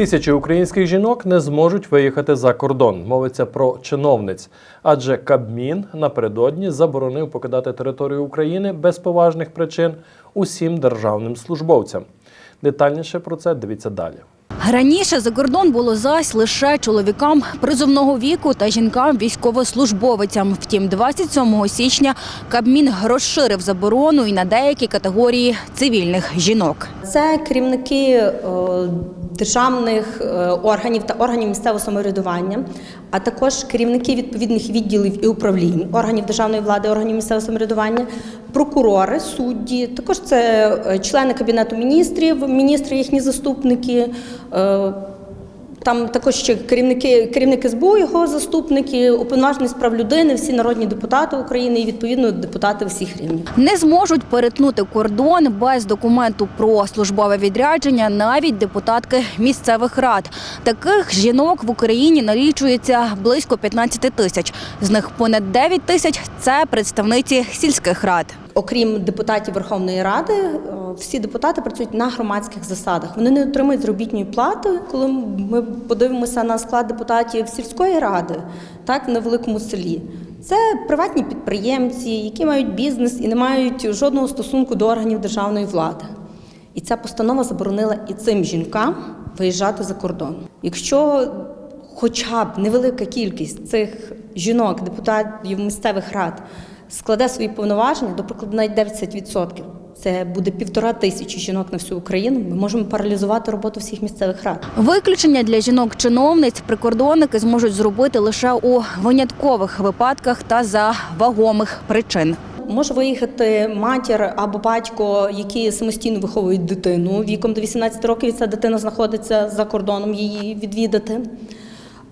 Тисячі українських жінок не зможуть виїхати за кордон. Мовиться про чиновниць, адже Кабмін напередодні заборонив покидати територію України без поважних причин усім державним службовцям. Детальніше про це дивіться далі. Раніше за кордон було зась лише чоловікам призовного віку та жінкам військовослужбовицям. Втім, 27 січня Кабмін розширив заборону і на деякі категорії цивільних жінок. Це керівники е, державних е, органів та органів місцевого самоврядування, а також керівники відповідних відділів і управлінь органів державної влади, органів місцевого самоврядування, прокурори, судді. Також це е, члени кабінету міністрів, міністри, їхні заступники. Там також ще керівники, керівник СБУ, його заступники, уповноважений з прав людини, всі народні депутати України і відповідно депутати всіх рівнів. Не зможуть перетнути кордон без документу про службове відрядження навіть депутатки місцевих рад. Таких жінок в Україні налічується близько 15 тисяч. З них понад 9 тисяч це представниці сільських рад. Окрім депутатів Верховної Ради, е, всі депутати працюють на громадських засадах. Вони не отримують заробітної плати. Коли ми подивимося на склад депутатів сільської ради, так на великому селі. Це приватні підприємці, які мають бізнес і не мають жодного стосунку до органів державної влади. І ця постанова заборонила і цим жінкам виїжджати за кордон. Якщо хоча б невелика кількість цих жінок, депутатів місцевих рад, складе свої повноваження, до прикладу, навіть 10%, це буде півтора тисячі жінок на всю Україну. Ми можемо паралізувати роботу всіх місцевих рад. Виключення для жінок-чиновниць прикордонники зможуть зробити лише у виняткових випадках та за вагомих причин. Може виїхати матір або батько, які самостійно виховують дитину віком до 18 років. і Ця дитина знаходиться за кордоном її відвідати.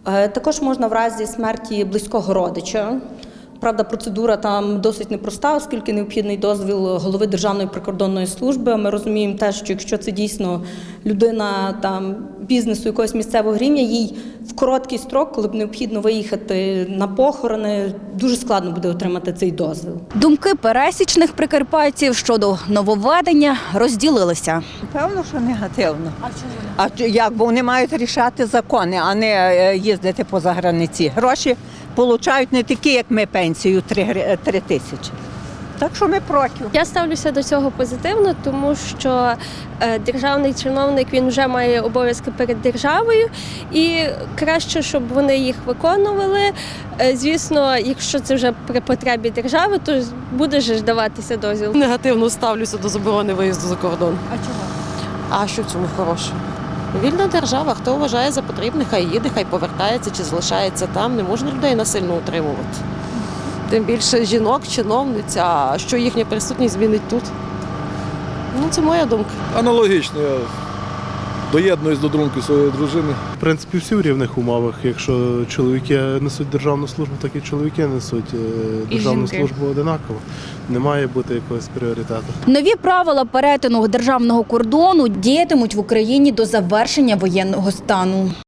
Е, Також можна в разі смерті близького родича. Правда, процедура там досить непроста, оскільки необхідний дозвіл голови Державної прикордонної служби. Ми розуміємо те, що якщо це дійсно людина там бізнесу якогось місцевого рівня, їй в короткий строк, коли б необхідно виїхати на похорони, дуже складно буде отримати цей дозвіл. Думки пересічних прикарпатців щодо нововведення розділилися. Певно, що негативно. А чому? А як? Бо вони мають рішати закони, а не е, їздити по заграниці. Гроші получають не такі, як ми пенсію 3, 3 тисячі. Так що ми проти. Я ставлюся до цього позитивно, тому що е, державний чиновник він вже має обов'язки перед державою, і краще, щоб вони їх виконували. Е, Звісно, якщо це вже при потребі держави, то буде ж даватися дозвіл. Негативно ставлюся до заборони виїзду за кордон. А чого? А що в цьому хороше? Вільна держава, хто вважає за потрібне, хай їде, хай повертається чи залишається там. Не можна людей насильно утримувати. Тим більше жінок, чиновниця, а що їхня присутність змінить тут. Ну, це моя думка. Аналогічно. Я доєднуюсь до думки своєї дружини. В принципі, всі в рівних умовах. Якщо чоловіки несуть державну службу, так і чоловіки несуть е, державну жінки. службу одинаково. Не має бути якогось пріоритету. Нові правила перетину державного кордону діятимуть в Україні до завершення воєнного стану.